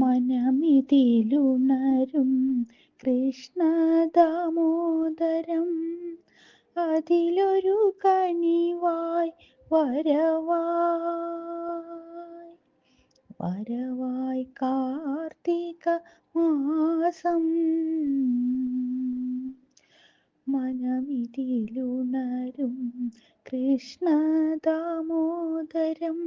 മനമിതിലുണരും കൃഷ്ണദാമോദരം അതിലൊരു കനിവായി വരവായി. വരവായി കാർത്തിക മാസം. മനമിതിലുണരും കൃഷ്ണദാമോദരം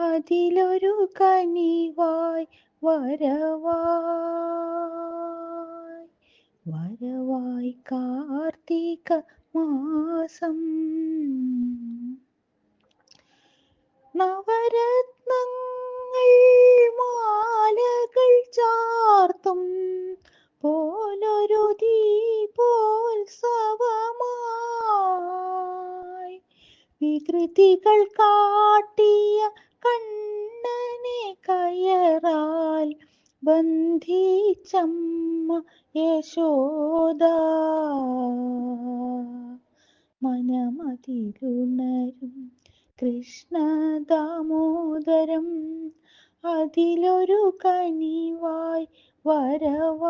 അതിലൊരു കനിവായി വരവായി. വരവായി കാർത്തിക മാസം. നവരത്നങ്ങൾ മാലകൾ ചാർത്തും പോലൊരു ദീപോത്സവമായി വികൃതികൾ കാട്ടിയ കണ്ണനെ കയറാൽ ബന്ധിച്ചമ്മ യശോദ. മനമതിലുണരും കൃഷ്ണദാമോദരം അതിലൊരു കനിവായി വരവായി.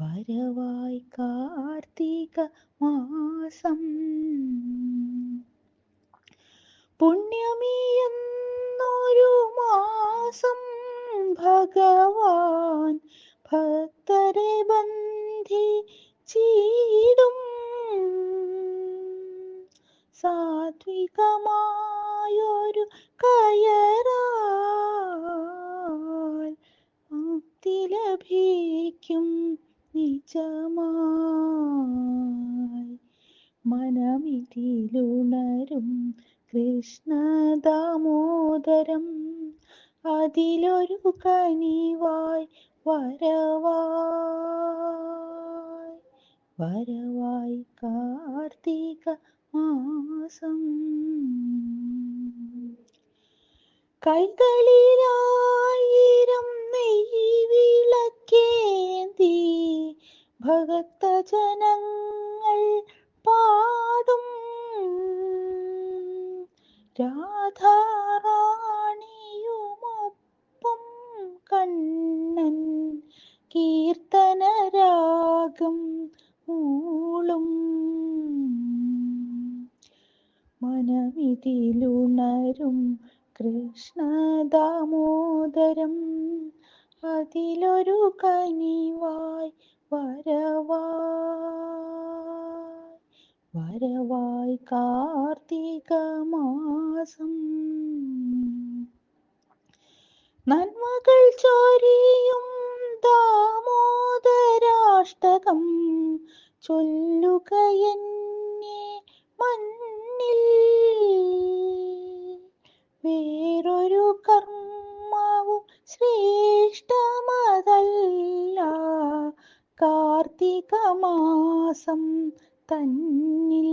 വരവായി കാർത്തിക മാസം പുണ്യമീയെന്നൊരു മാസം ഭഗവാൻ ഭക്തരെ ബന്ധി ചീടും സാത്വികമായൊരു കയറാൽ മുക്തി ലഭിക്കും നിജമായി. മനമിതിലുണരും കൃഷ്ണദാമോദരം അതിലൊരു കനിവായി വരവായി വരവായി കാർത്തിക മാസം. കൈകളിലായിരം നെയ്യ് വിളക്കേന്തി ഭക്തജനങ്ങൾ രാധാറാണിയുമൊപ്പം കണ്ണൻ കീർത്തനരാഗം മൂളും മനമിതിലുണരും കൃഷ്ണദാമോദരം അതിലൊരു കനിവായി വരവായി വരവായി കാർത്തിക മാസം. നന്മകൾ ചോരിയും ദാമോദരാഷ്ടകം. ചൊല്ലുക എന്നെ മണ്ണിൽ. വേറൊരു കർമ്മവും ശ്രേഷ്ഠമതല്ല. കാർത്തിക മാസം തന്നിൽ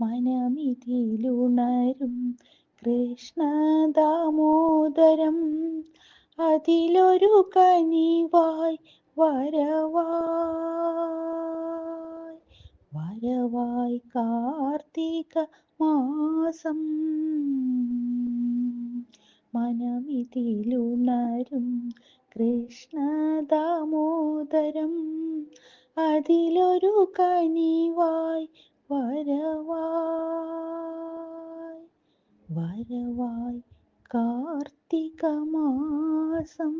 മനമിതിലുണരും കൃഷ്ണദാമോദരം അതിലൊരു കനിവായി വരവായി വരവായി കാർത്തിക മാസം. മനമിതിലുണരും കൃഷ്ണദാമോദരം അതിലൊരു കനിവായി വരവായി വരവായി കാർത്തിക മാസം